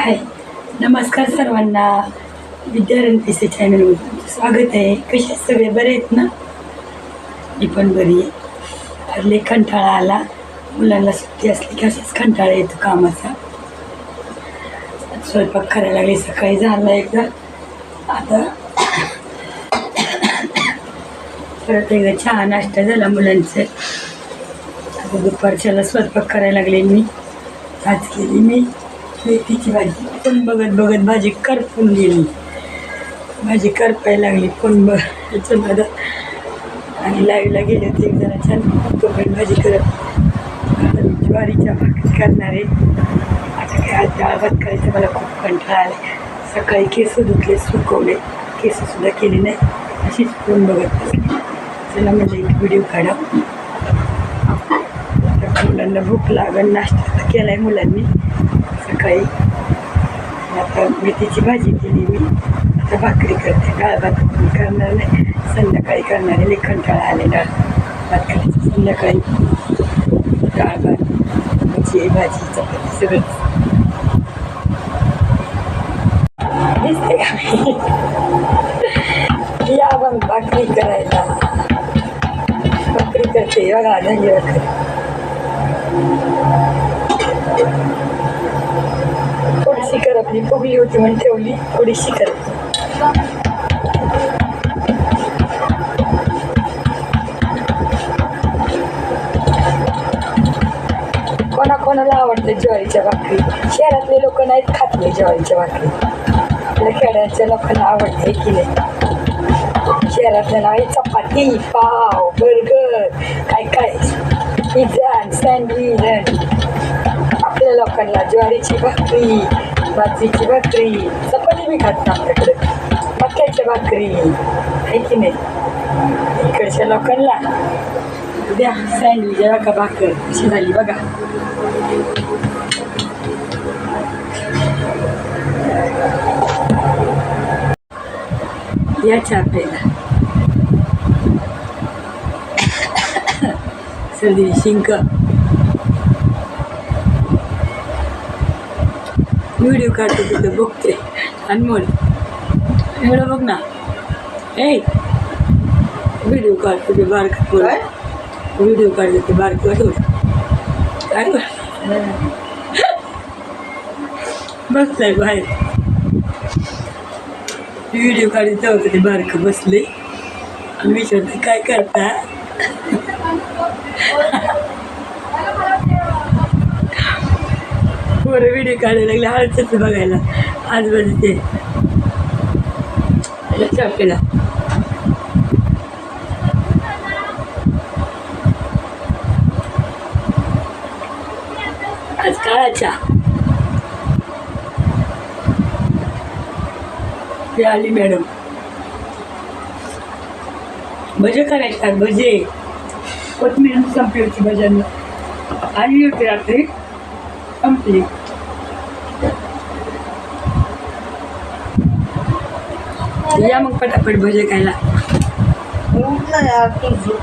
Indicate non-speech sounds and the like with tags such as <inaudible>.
हाय नमस्कार सर्वांना. विद्यारंतीचे चॅनलवर तुमचं स्वागत आहे. कसे सगळे? बरे आहेत ना? मी पण बरी आहे. आज लय कंटाळा आला. मुलांना सुट्टी असली की असंच कंटाळा येतो कामाचा. स्वयंपाक करायला लागले सकाळी झाला एकदा. आता परत एकदा चहा नाश्ता झाला मुलांचं. आता दुपारच्याला स्वयंपाक करायला लागले मी. आज केली मी. मेथीची भाजी. पण बघत बघत भाजी करपून गेली. भाजी करपायला लागली पण बघ याच्या मधात आणि लाईव्हला गेले होते एक जरा छान. पण भाजी करत. आता मी ज्वारीच्या भाकरी करणार आहे. आता काय आज डाळ भात करायचं मला खूप कंटाळा आला सकाळी केस धुतले सुकवले. केससुद्धा केले नाही. अशीच फोन बघत बसली. चला म्हणजे एक व्हिडिओ काढा. मुलांना भूक लागल नाश्ता केला आहे मुलांनी. सकाळी. आता मेथीची भाजी केली मी. आता भाकरी करते. डाळ भात करणार नाही. संध्याकाळी करणार आहे लई कंटाळा आले डाळ भात करायचं संध्याकाळी. डाळ भात भजी भाजी चपाती सगळं. दिसते का <laughs> या मग भाकरी करायला. भाकरी करते. बघा धन्य थोडीशी करपली फुगली होती म्हणून ठेवली. थोडीशी करपली कोणाला आवडते ज्वारीच्या भाकरी? शहरातले लोक नाहीत खात नाही ज्वारीच्या भाकरी. आपल्या खेड्याच्या लोकांना आवडते की नाही? शहरातल्या आहे चपाती पाव बर्गर काय काय? Pizza sandwich. आपल्या ज्वारीची भाकरी बाजरीची भाकरी चपाती बी खात ना आपल्याकडे भाकरी. आहे की नाही? इकडच्या लोकांना द्या सँडविच बघा भाकर. अशी झाली बघा. या चहा <laughs> सर्दी शिंक. व्हिडिओ काढतो तिथं बघते अनमोल एवढं बघ ना. ए व्हिडिओ काढतो ते बारक व्हिडिओ काढतो ते बारक काय बसलाय बाहेर. व्हिडिओ काढत होतं ते बारकं बसले आणि विचारते काय करता? पोरं व्हिडिओ काढायला लागले. हळदच बघायला. आजूबाजूचे ते. केला. आज काळाच्या. ते आली मॅडम. भजे करायचे भजे. कोथमीर संपली होती भज्यांना आली होती रात्री. संपली. या मग पटापट भजे खायला उठलं यार तुझं